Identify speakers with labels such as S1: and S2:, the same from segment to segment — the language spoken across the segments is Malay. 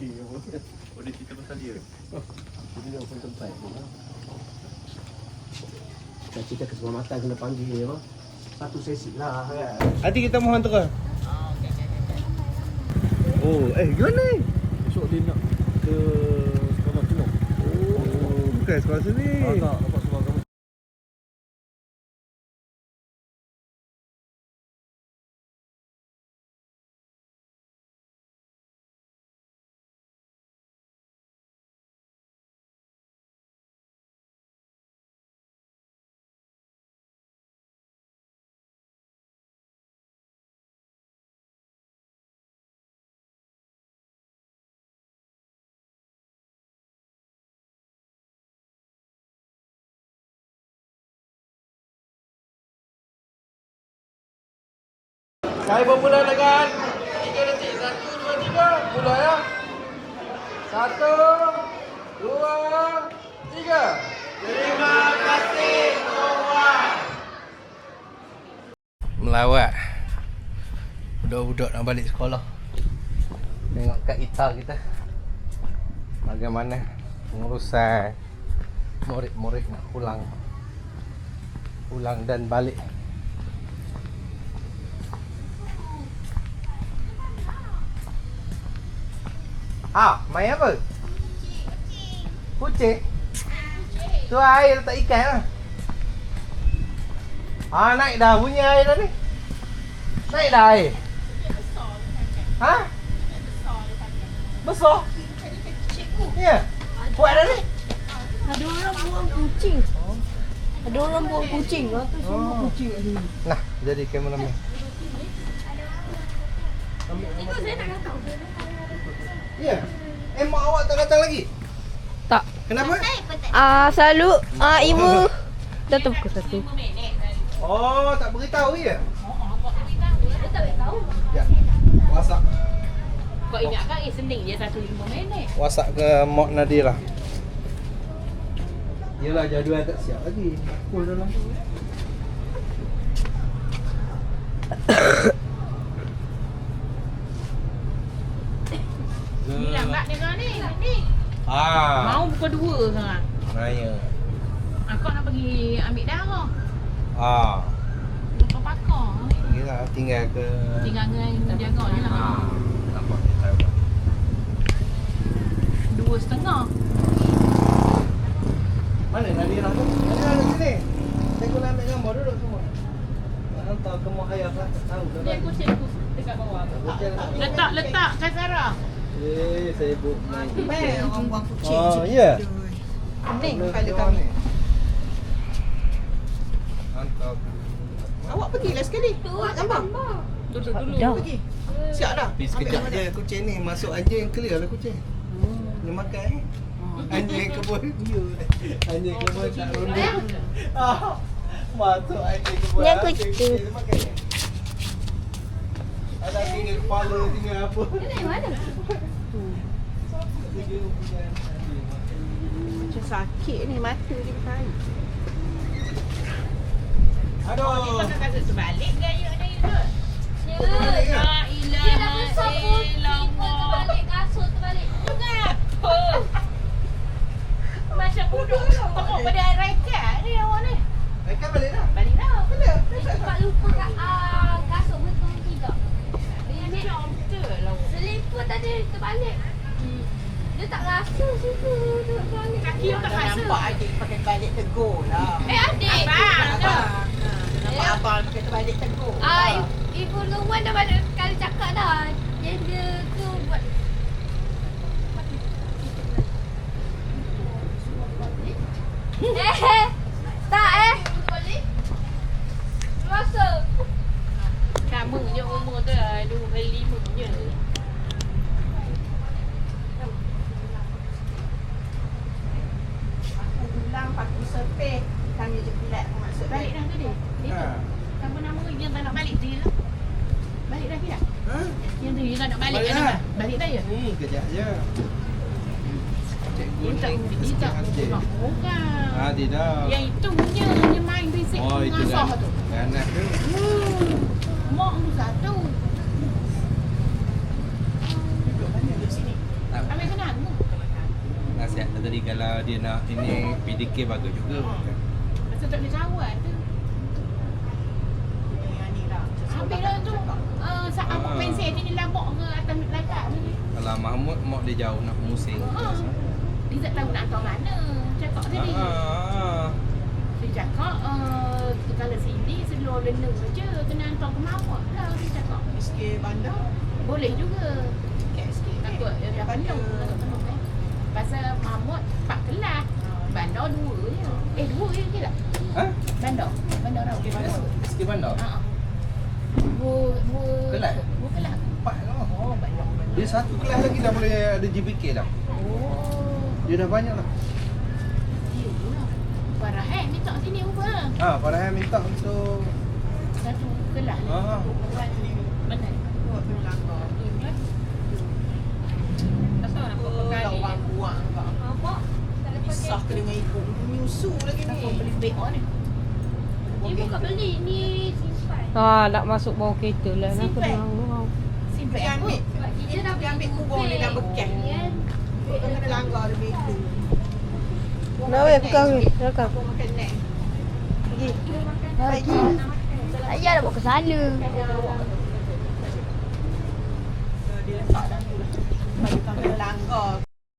S1: Okey, apa?
S2: Oh, dia cerita pasal dia.
S1: Jadi dia open tempat tu lah. Kita cerita keselamatan kena panggil dia apa? Satu sesi lah kan.
S2: Nanti kita mohon terus. Oh, eh gimana ni?
S1: Esok dia nak ke sekolah tu.
S2: Oh, bukan sekolah sini.
S1: Ah, tak,
S2: Saya bermula dengan tiga detik. Satu, dua, tiga. Mula ya. Satu, dua, tiga. Terima kasih Tuhan. Melawat. Budak-budak nak balik sekolah. Tengok kat Ita kita. Bagaimana pengurusan murid-murid nak pulang. Pulang dan balik. Ah, main apa? Kucing. Tu air letak ikan lah. Ah, naik dah bunyi air dah ni. Naik dah air. Ha? Besar? Ya. Buat dah ni.
S3: Ada orang buang kucing. Ada orang buang kucing. Lah tu semua
S2: Oh.
S3: kucing kat sini.
S2: Nah, jadi kameraman. Ya. Eh, mak awak tak datang lagi?
S3: Tak.
S2: Kenapa?
S3: Ah selalu ah ibu datang pukul satu.
S2: Oh, tak beritahu ya? Ya. WhatsApp.
S4: Kau ingat kan eh Senin je 1.5 minit.
S2: WhatsApp ke Mak Nadira. Yelah jadual tak siap lagi. Full dalam tu.
S4: Ni lambat dia kau ni. Ni.
S2: Ah.
S4: Mau pukul 2 sekarang.
S2: Raya.
S4: Ah, kau nak pergi ambil darah.
S2: Ah.
S4: Kau pakar.
S2: Tinggal tinggal ke
S4: Tinggal dengan jaga je lah.
S2: Ah. Nampak dia tahu.
S4: Dua setengah.
S2: Mana Nadira tu? Nadira ada sini. Saya kena ambil gambar duduk semua. Nak hantar ke Mak Ayah lah. Tak tahu.
S4: Dia kucing aku dekat bawah. Letak, letak kat Sarah.
S2: Eh, saya buat main.
S5: Meh orang buang kucing
S2: Oh, ya.
S5: tu. Pening kepala kami.
S2: ni. Hantar.
S5: Awak pergilah sekali. Buat gambar.
S4: Duduk dulu.
S3: Dah.
S5: Pergi. Siap dah.
S2: Tapi sekejap je kucing ni masuk anjing clear lah kucing. Dia makan eh. Anjing kebun. Anjing kebun tak ronda. Ah, Masuk anjing kebun.
S3: Yang kucing.
S2: dia. Ada tinggal kepala, tinggal apa.
S3: Dari mana?
S2: Tinggal punya anjing makan.
S5: Macam sakit ni mata dia bertarik.
S2: Aduh.
S4: Pakai kasut sebalik gaya ni tu.
S2: Balik ke?
S4: La ilaha illallah.
S3: kasut terbalik.
S4: Kenapa? Macam bodoh Tengok pada rekat ni awak ni
S2: kan balik dah.
S4: Balik dah
S2: Bila?
S3: Sebab lupa kat ah, kasut betul tidak. Dia ni
S4: lah awak.
S3: seliput tadi terbalik. Dia tak rasa situ.
S4: Kaki awak tak rasa
S5: Nampak adik pakai balik tegur lah.
S3: Eh adik.
S4: Abang
S5: Ha, Nampak
S3: Eh.
S5: abang pakai terbalik tegur.
S3: Ah, ibu- ibu Luan dah banyak kali cakap dah. Dia dia tu buat Eh, tak eh. Rasa.
S4: Sama je umur tu lah Dua kali lima je
S5: Aku ulang pakai sepeh. Kami je pilat maksud
S4: Balik dah tadi Dia
S2: Ha.
S4: tu Siapa nama yang tak nak balik tu je lah Balik dah tidak
S2: Ha?
S4: Yang tu yang tak nak balik
S2: Balik
S4: kan
S2: dah.
S4: nama? Balik dah
S2: Hmm, kejap je. Cikgu
S4: Dia tak
S2: ni
S4: Dia tak nak orang
S2: Ah, dia dah.
S4: Yang itu punya Dia main bisik
S2: Oh, itu kan.
S4: tu
S2: Ganas tu.
S4: Hmm Mak tu satu. Abang
S2: Jadi kalau dia nak ini PDK bagus juga.
S4: Masa tak boleh jawab tu.
S2: Kalau Mahmud mak dia jauh nak musing.
S4: Ha. Dia tak tahu nak hantar mana. Cakap tadi.
S2: Ah.
S4: Dia cakap uh, kalau sini seluar lenung je. Kena hantar ke mawak lah. Dia cakap.
S5: Sikit bandar.
S4: Boleh juga.
S5: KSK.
S4: Takut dia dah penuh. Pasal Mahmud 4 kelas. Bandar 2 je. Eh 2 je ke tak?
S2: Ha?
S4: Bandar. Bandar Rawa.
S5: Okey, bandar.
S2: Sikit bandar.
S4: Ha. Dua, dua
S2: Kelas?
S4: Dua kelas.
S2: Dia satu kelas lagi dah boleh ada GPK dah.
S4: Oh.
S2: Dia dah banyak lah.
S4: Ya lah. Farah minta sini apa?
S2: Ha, Farhan minta untuk
S4: Satu kelas ni.
S2: Ha.
S4: Mana?
S5: Buat pelanggar.
S4: Tak tahu nak
S5: Oh,
S4: apa
S5: dah orang buang kau.
S4: Apa?
S5: Pisah ke dengan ibu. Menyusu lagi
S4: Kenapa
S5: ni.
S4: beli BO ni? Ni bukan beli ni simpan.
S3: Ah, nak masuk bawah kereta lah. Kenapa
S4: Simpan. Simpan
S5: ambil.
S4: Kita dah
S5: Dia ambil kubur dia dah bekas. Kau kena langgar dia begitu.
S3: Nak weh, bukan weh.
S5: Kau makan nek. Pergi.
S3: Pergi. Ayah dah bawa ke sana.
S5: Dia letak dalam tu lah. Bagi kau kena langgar.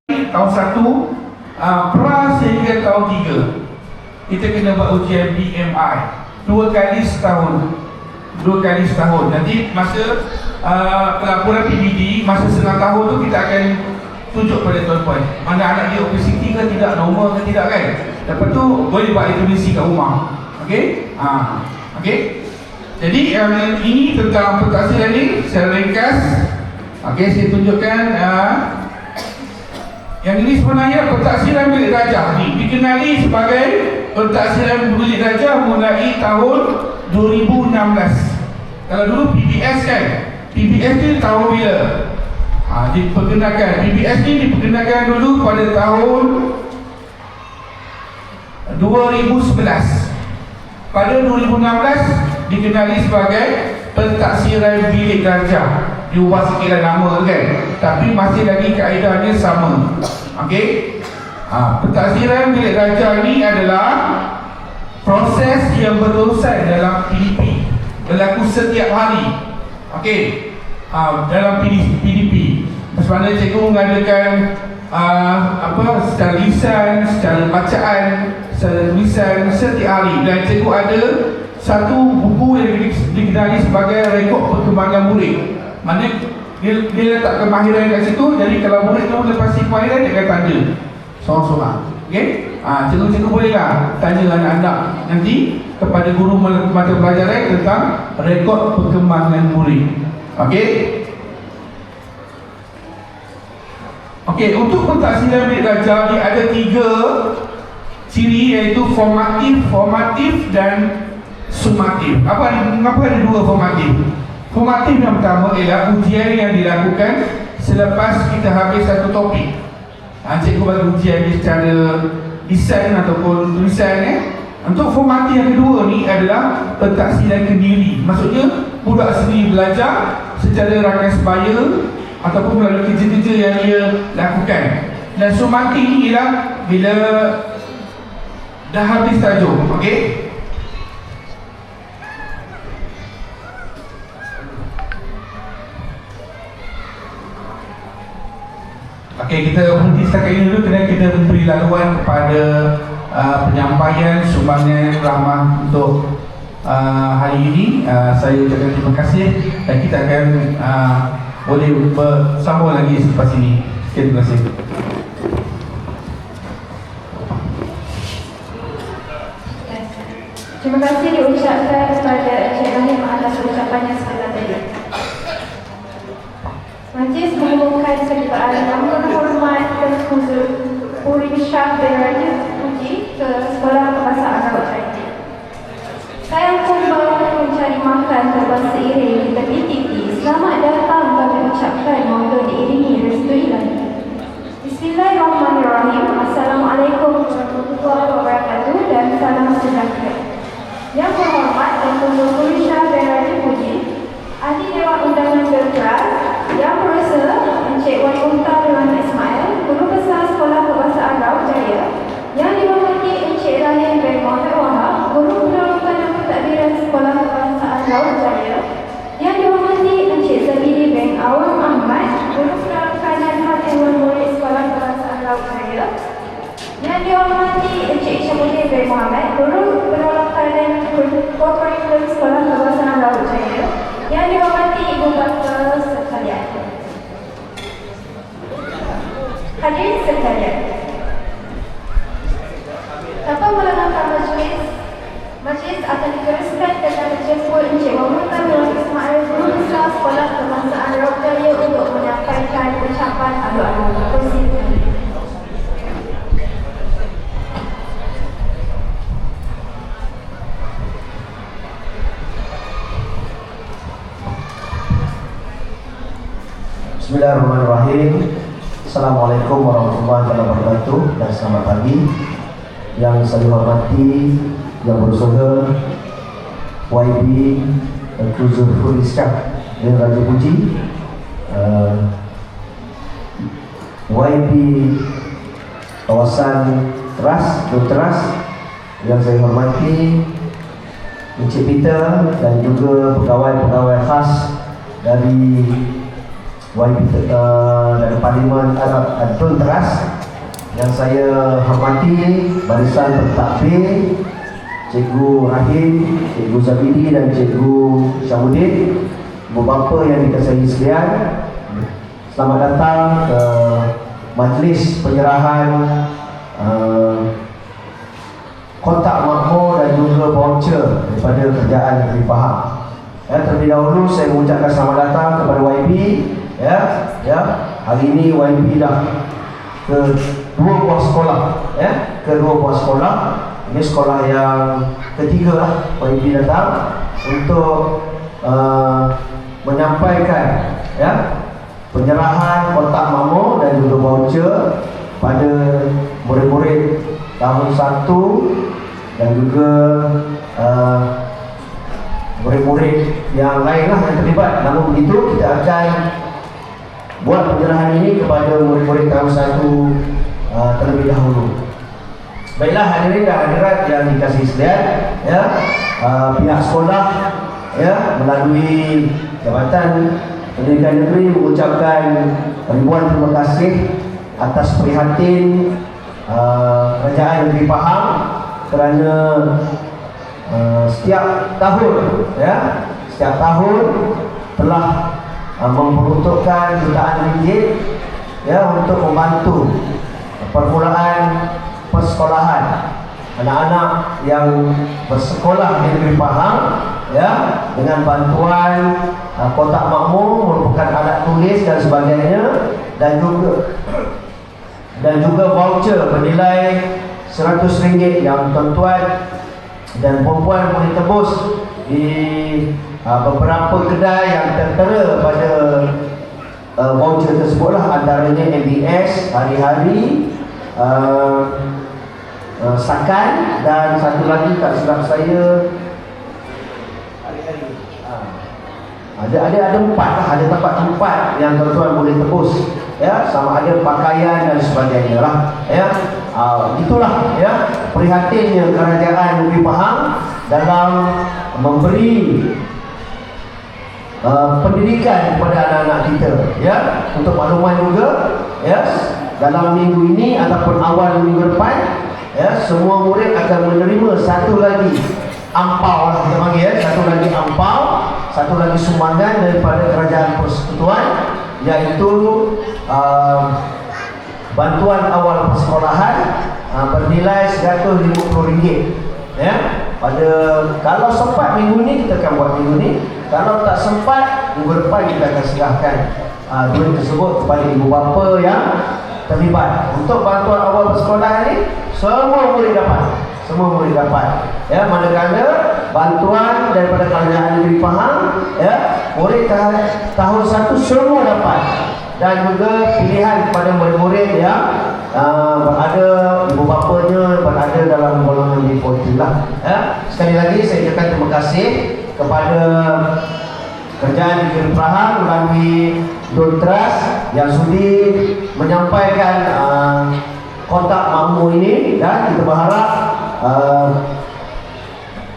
S6: tahun 1 uh, pra sehingga tahun 3 kita kena buat ujian BMI dua kali setahun dua kali setahun nanti masa uh, pelaporan PBD masa setengah tahun tu kita akan tunjuk pada tuan-tuan mana anak dia obesity ke tidak normal ke tidak kan? Lepas tu boleh buat aktiviti kat rumah. Ok ha. ok jadi yang ini tentang pentaksiran ni secara ringkas. Ok saya tunjukkan uh, yang ini sebenarnya pentaksiran bilik darjah. Ni dikenali sebagai pentaksiran bilik darjah mulai tahun 2016. Kalau dulu PBS kan, PBS ni tahun bila? Ha, diperkenalkan. PBS ni diperkenalkan dulu pada tahun 2011. Pada 2016 dikenali sebagai pentaksiran bilik darjah diubah sikitlah nama kan tapi masih lagi kaedahnya sama okey ha, pentaksiran bilik darjah ni adalah proses yang berterusan dalam PDP berlaku setiap hari okey. Ha, dalam PDP macam mana cikgu mengadakan uh, apa secara lisan secara bacaan secara tulisan setiap hari. Dan cikgu ada satu buku yang di- dikenali sebagai rekod perkembangan murid. Mana dia, dia letak kemahiran kat situ jadi kalau murid tu lepas kemahiran dia akan tanda soal-soal ok ha, cikgu-cikgu bolehlah tanya anak-anak nanti kepada guru mata pelajaran tentang rekod perkembangan murid ok Okey, untuk pentaksiran bilik darjah ni ada tiga ciri iaitu formatif, formatif dan sumatif. Apa ada, mengapa ada dua formatif? Formatif yang pertama ialah ujian yang dilakukan selepas kita habis satu topik. Ha, cikgu bagi ujian ni secara lisan ataupun tulisan eh. Untuk formatif yang kedua ni adalah pentaksiran kendiri. Maksudnya budak sendiri belajar secara rakan sebaya ataupun melalui kerja-kerja yang dia lakukan. Dan sumatif ni ialah bila dah habis tajuk, okey? Okey, kita berhenti setakat ini dulu kerana kita memberi laluan kepada uh, penyampaian sumbangan rahmah untuk uh, hari ini. Uh, saya ucapkan terima kasih dan kita akan uh, boleh bersambung lagi selepas ini. Sekian terima kasih.
S7: Terima kasih diucapkan kepada Encik Rahim atas ucapannya sekali tadi. Majlis mengumumkan kejuaraan nama hormat Tengku Puri Syah bin Raja ke Sekolah Kebahasaan Arab. Saya kumpul mencari makan terbang seiring di tepi TV. Selamat datang kami ucapkan moga diiringi restu ilahi. Bismillahirrahmanirrahim. Yang dihormati Encik Isha bin Muhammad, Guru Penolong Thailand Kotori Kulis Sekolah Kawasan Laut Jaya. Yang dihormati Ibu Bapa sekalian. Hadirin sekalian. Tanpa melengkapkan majlis, majlis akan dikeraskan dengan menjemput Encik Muhammad Nur Ismail Guru Besar Sekolah Kebangsaan Laut Jaya untuk menyampaikan ucapan
S1: aduan. Dan selamat pagi. Yang saya hormati yang bersaudara YB Kuzur Fuliska dan Raja Puji. Uh, YB kawasan Teras, Dut Teras yang saya hormati Encik Peter dan juga pegawai-pegawai khas dari YB uh, dari Parlimen Arab Adun Teras yang saya hormati barisan pentadbir Cikgu Rahim, Cikgu Zabidi dan Cikgu Syamudin Ibu bapa yang dikasihi sekalian Selamat datang ke majlis penyerahan uh, kotak makmur dan juga voucher daripada kerjaan Negeri Pahang Ya, terlebih dahulu saya mengucapkan selamat datang kepada YB ya, ya. Hari ini YB dah ke dua buah sekolah ya, ke dua buah sekolah. Ini sekolah yang ketiga lah YB datang untuk uh, menyampaikan ya? Penyerahan kotak makmur dan juga voucher pada murid-murid tahun 1 dan juga uh, murid-murid yang lain lah yang terlibat. Namun begitu kita akan buat penyerahan ini kepada murid-murid tahun satu uh, terlebih dahulu baiklah hadirin dan hadirat yang dikasih sekalian ya uh, pihak sekolah ya melalui Jabatan Pendidikan Negeri mengucapkan ribuan terima kasih atas prihatin uh, Kerajaan Negeri Pahang kerana Uh, setiap tahun ya setiap tahun telah uh, memperuntukkan jutaan ringgit ya untuk membantu permulaan persekolahan. Anak-anak yang bersekolah di negeri Pahang ya dengan bantuan uh, kotak makmur merupakan alat tulis dan sebagainya dan juga dan juga voucher bernilai RM100 yang tuan-tuan dan perempuan boleh tebus di uh, beberapa kedai yang tertera pada uh, voucher tersebut lah antaranya MBS hari-hari uh, uh, Sakan dan satu lagi tak silap saya. Uh, ada ada ada empat lah. Ada tempat-tempat yang tuan-tuan boleh tebus ya. Sama ada pakaian dan sebagainya lah ya. Uh, itulah ya. Prihatinnya kerajaan Negeri Pahang dalam memberi uh, pendidikan kepada anak-anak kita ya. Untuk makluman juga ya. Dalam minggu ini ataupun awal minggu depan ya semua murid akan menerima satu lagi ampau lah kita panggil ya. Satu lagi ampau satu lagi sumbangan daripada kerajaan persekutuan iaitu uh, bantuan awal persekolahan uh, bernilai RM150 ya. Pada kalau sempat minggu ni kita akan buat minggu ni. Kalau tak sempat minggu depan kita akan serahkan uh, duit tersebut kepada ibu bapa yang terlibat. Untuk bantuan awal persekolahan ni semua murid dapat. Semua murid dapat. Ya manakala bantuan daripada kerajaan negeri Pahang ya murid tahun, tahun satu semua dapat. Dan juga pilihan kepada murid-murid yang uh, ibu bapanya berada dalam golongan deportif lah ya. sekali lagi saya ucapkan terima kasih kepada kerajaan negeri Pahang melalui Don Trust yang sudi menyampaikan uh, kontak makmur ini dan kita berharap uh,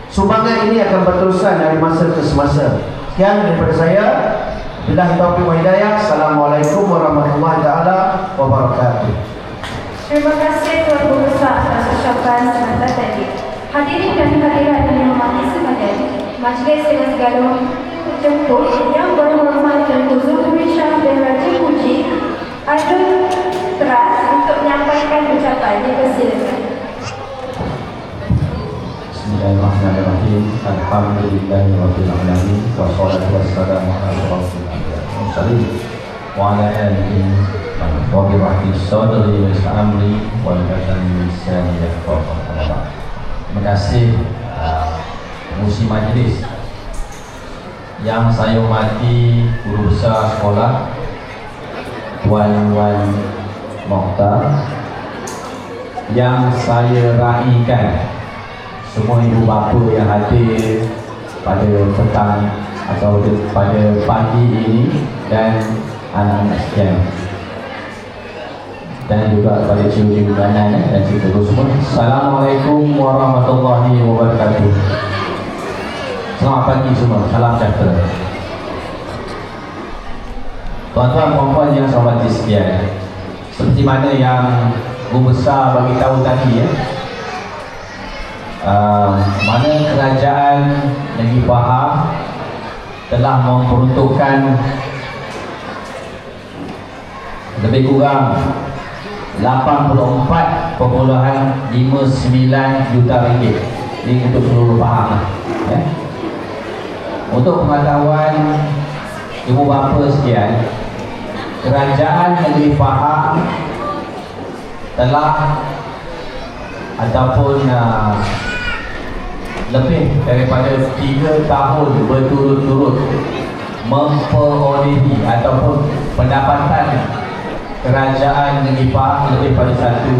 S1: sumbangan ini akan berterusan dari masa ke semasa sekian daripada saya Billahi taufiq wa hidayah. Assalamualaikum warahmatullahi taala wabarakatuh.
S7: Terima kasih Tuan Guru Besar atas ucapan sebentar tadi. Hadirin dan hadirat yang dihormati sekalian, majlis dengan segala jemput yang berhormat dan Zulkifli Shah dan Raja Puji ada teras untuk menyampaikan ucapan di
S8: Bismillahirrahmanirrahim. Alhamdulillahirrahmanirrahim. Wassalatu wassalamu ala rasulullah. Wa'ala alihi wa bi rahmi sadri wa sa'amri wa lakasan misal ya Terima kasih uh, musim majlis yang saya hormati guru besar sekolah wali-wali Mokhtar Yang saya raikan Semua ibu bapa yang hadir Pada petang Atau pada pagi ini Dan anak-anak sekalian. Dan juga kepada cium-cium kanan dan guru semua. Assalamualaikum warahmatullahi wabarakatuh. Selamat pagi semua, salam sejahtera. Tuan-tuan puan-puan yang saya hormati sekian Seperti mana yang Guru Besar bagi tahu tadi ya uh, Mana kerajaan Negeri Pahang Telah memperuntukkan Lebih kurang 84.59 juta ringgit Ini untuk seluruh Pahang lah, ya. Untuk pengetahuan Ibu bapa sekian Kerajaan Negeri Pahang Telah Ataupun uh, Lebih daripada 3 tahun berturut-turut Memperolehi Ataupun pendapatan kerajaan negeri Pahang lebih pada satu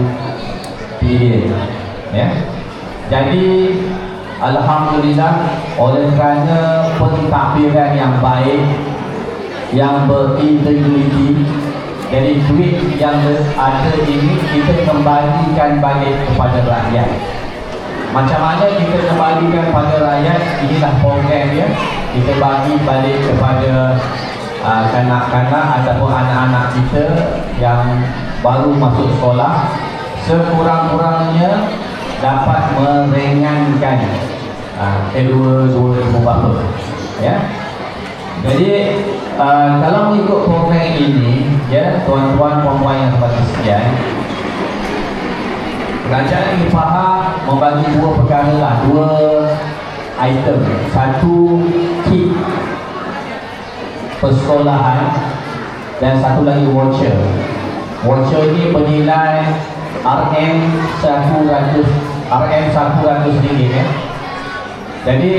S8: bilion ya. Jadi alhamdulillah oleh kerana pentadbiran yang baik yang berintegriti jadi duit yang ada ini kita kembalikan balik kepada rakyat. Macam mana kita kembalikan pada rakyat? Inilah program ya kita bagi balik kepada uh, kanak-kanak ataupun anak-anak kita yang baru masuk sekolah sekurang-kurangnya dapat meringankan uh, kedua-dua ibu bapa ya. Jadi uh, kalau mengikut program ini ya tuan-tuan puan-puan yang seperti sekian kerajaan ini faham membagi dua perkara lah dua item satu kit persekolahan dan satu lagi voucher. Voucher ini bernilai RM 100 RM 100 ringgit ya. Jadi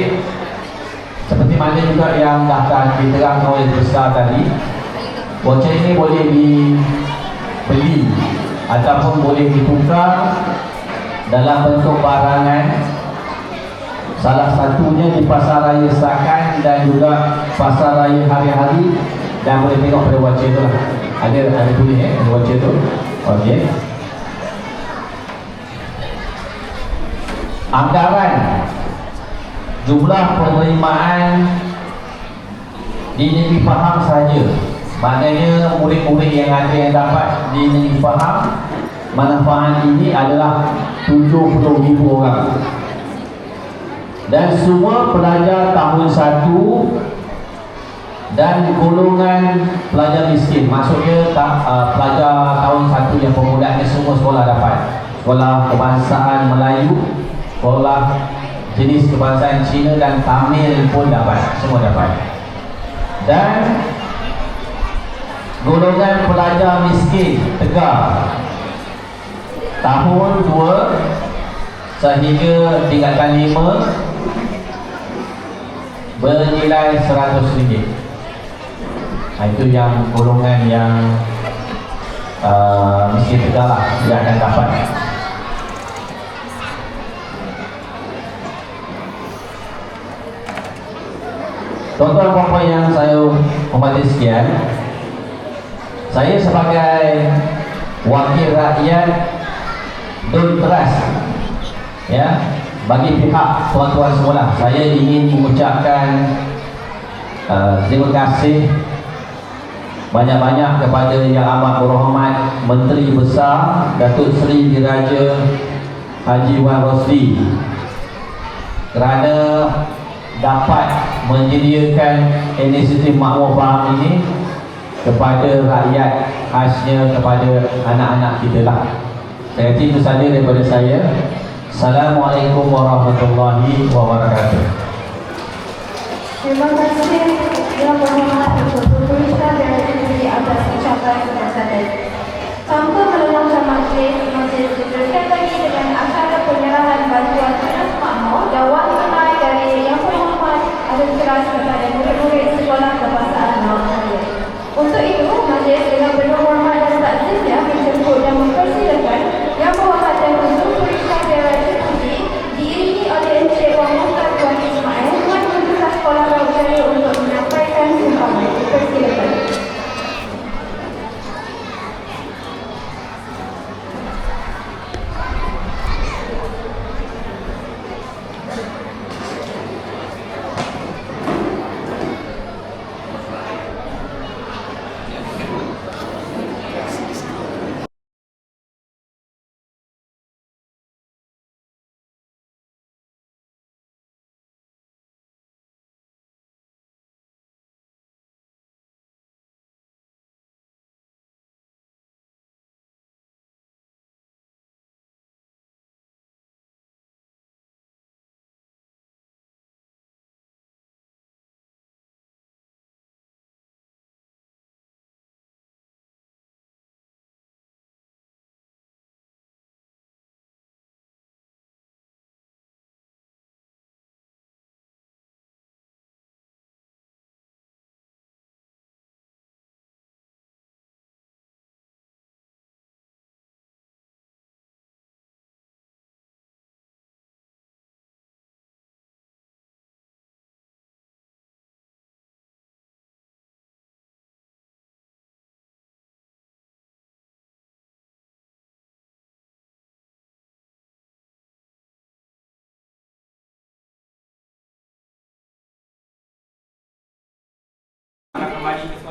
S8: seperti mana juga yang dah diterangkan oleh besar tadi, voucher ini boleh dibeli ataupun boleh ditukar dalam bentuk barangan Salah satunya di Pasar Raya Sakan dan juga Pasar Raya Hari-Hari dan boleh tengok pada wajah tu lah. Ada ada tulis eh pada wajah tu. Okey. Anggaran jumlah penerimaan di Negeri Faham saja. Maknanya murid-murid yang ada yang dapat di Negeri Faham manfaat ini adalah 70,000 orang. Dan semua pelajar tahun 1 dan golongan pelajar miskin. Maksudnya tak, uh, pelajar tahun 1 yang permulaan semua sekolah dapat. Sekolah kebangsaan Melayu sekolah jenis kebangsaan Cina dan Tamil pun dapat. Semua dapat. Dan golongan pelajar miskin tegar. Tahun 2 sehingga tingkatan 5 bernilai RM100 nah, itu yang golongan yang uh, mesti tegak lah yang akan dapat tuan-tuan puan yang saya hormati sekian saya sebagai wakil rakyat Dun Trust ya bagi pihak tuan-tuan semua saya ingin mengucapkan uh, terima kasih banyak-banyak kepada Yang Amat Berhormat Menteri Besar Datuk Seri Diraja Haji Wan Rosli kerana dapat menyediakan inisiatif makmur faham ini kepada rakyat khasnya kepada anak-anak kita lah. Saya itu saja daripada saya. Assalamualaikum warahmatullahi wabarakatuh.
S7: Terima kasih ya, yang berhormat untuk tulisan dan di atas
S9: ucapan kebangsaan. Tanpa melelahkan majlis, majlis diberikan
S7: lagi dengan acara penyerahan bantuan kerana makmur dan wakil.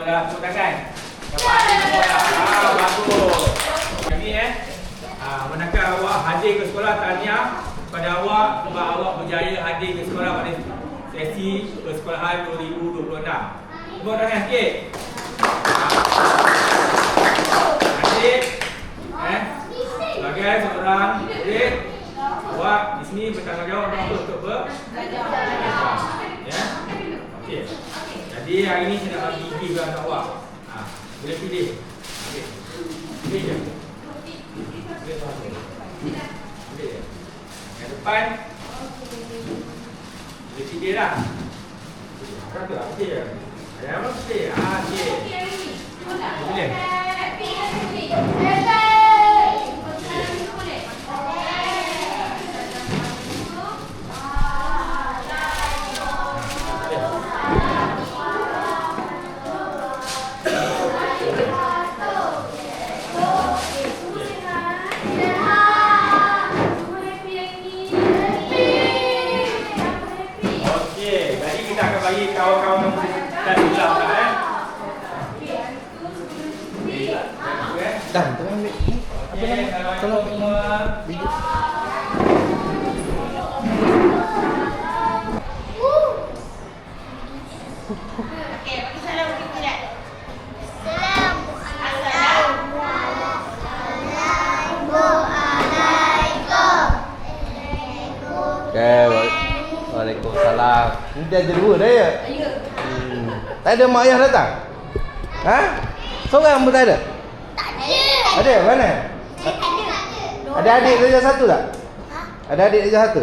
S9: Tepuk tangan. Dapat. Ah, bagus. Ini eh. Ah, manakah awak hadir ke sekolah tahniah pada awak sebab awak berjaya hadir ke sekolah pada sesi persekolahan 2026. Tepuk tangan sikit. Hadir. Eh. Sebagai seorang murid, awak di sini bertanggungjawab untuk ber Ya. Okey. Jadi hari ni saya nak bagi gift kepada awak. Ha, boleh pilih. Okey. Pilih je. Pilih satu. Pilih je. Yang depan. Boleh pilih lah. Berapa lah? Pilih je. Ada apa pilih? Ah, pilih. Pilih. Okey, Okey.
S2: Okay, Waalaikumsalam. Ni dah ada dua dah ya? Ya. Hmm. Tak ada mak ayah datang? Ha? Seorang pun tak ada? Tak ada. Ada? Mana? Ada adik saja satu tak? Ada adik saja satu?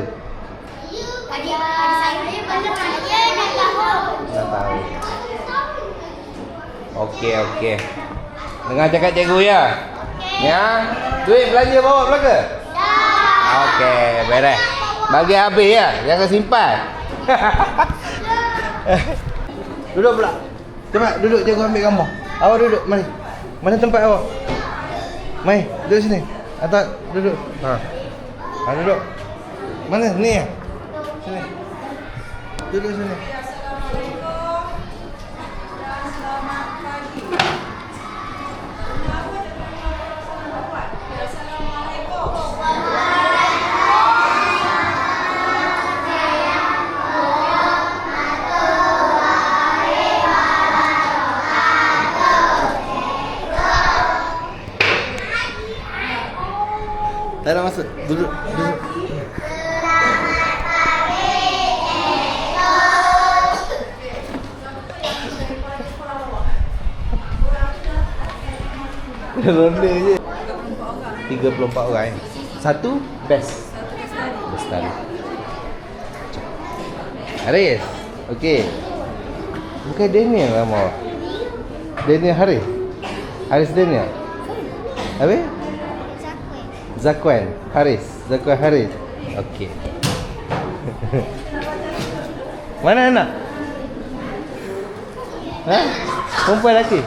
S2: Tak tahu. Okey, okey. Dengar cakap cikgu ya? Ya? Duit belanja bawa belaka? Okey, beres. Bagi habis ya, jangan simpan. duduk pula. Cepat duduk cikgu ambil gambar. Awak duduk, mari. Mana tempat awak? Mai, duduk sini. Atau duduk. Ha. Ha duduk. Mana? Ni ya? Sini. Duduk sini. Ada masuk. Duduk, duduk. Ronda je. 34 orang. eh. Satu best. Best tadi. Haris. Okey. Bukan Daniel nama. Daniel Haris. Haris Daniel. Habis? Zakwan Haris Zakwan Haris Okey Mana anak? Ha? Perempuan lelaki?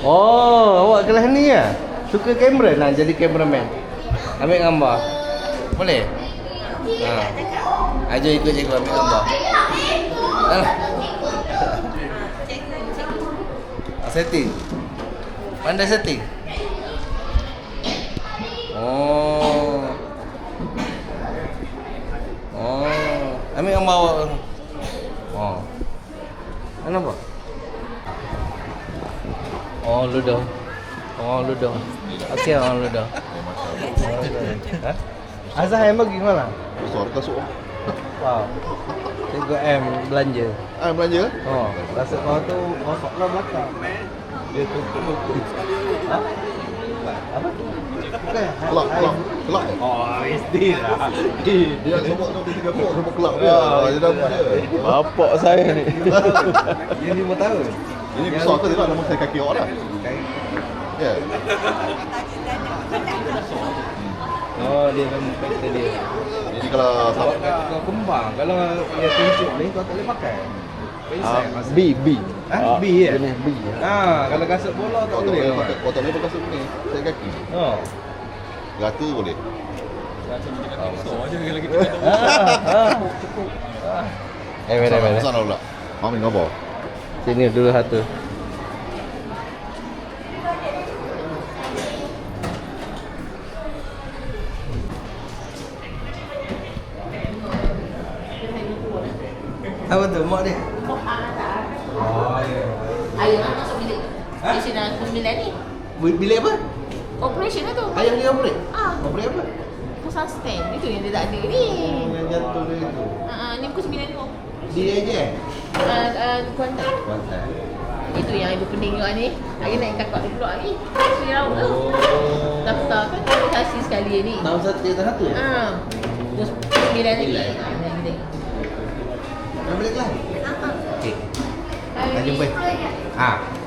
S2: Oh, awak kelas ni ya? Suka kamera nak jadi cameraman Ambil gambar Boleh? Ha. Ajar ikut cikgu ambil gambar Alah. Setting Pandai setting Oh. Oh. Ambil gambar awak. Oh. Mana apa? Oh, ludo. Oh, ludo. Okey, oh, ludo. Ha? Azhar yang bagi mana?
S10: Besar kasut ah.
S2: Wow. Cikgu M belanja.
S10: Ah belanja?
S2: Oh, rasa kau tu kosong lah belakang. Dia tutup. Ha? Apa? Bukan.
S10: Kelak, kelak, kelak.
S2: Oh, SD lah.
S10: Dia semua tu tiga puluh semua kelak dia. Ah, dia dah dia.
S2: Bapak saya ni. Dia lima tahun.
S10: Ini besar ke tidak nama saya kaki awak dah. Ya.
S2: Oh, dia memang karakter dia.
S10: Jadi kalau
S2: Kalau kau kembang, kalau dia tunjuk ni kau tak boleh pakai.
S10: Ah, B B.
S2: Ha? Ah, B ya?
S10: Jenis B
S2: Ha, ah, kalau kasut bola tak boleh.
S10: Kalau tak boleh pakai kasut ni, set kaki.
S2: Ha oh.
S10: Rata boleh.
S2: Rata macam kaki besar je kalau kita kata Ha, ha, cukup Ha Eh, mana, mana
S10: Mami ngobor
S2: Sini dulu satu. Apa tu? Mak dia?
S4: Ayah nak masuk bilik.
S2: Ha?
S4: Dalam sembilan ni.
S2: Bilik apa?
S4: Operation lah tu.
S2: Ayah dia operate?
S4: Ah.
S2: Operate apa?
S4: Pasal stand. Itu yang dia tak ada ni.
S2: Yang jatuh dia tu.
S4: Ha, ah, ni pukul sembilan tu.
S2: Dia je.
S4: Ah, ah, Kuantan.
S2: Kuantan.
S4: Itu yang ibu pening juga ni. Hari naik kakak dia pula ni. So, dia rawat tu. Daftar kan kasih sekali ni.
S2: Tahun satu dia satu.
S4: Ha. Terus sembilan lagi.
S2: Sembilan.
S4: Ha, lagi ni.
S2: Dah balik kelas?
S4: Ah, ah.
S2: Okey.
S4: Hari
S2: Kita
S4: ni-
S2: jumpa. Ah.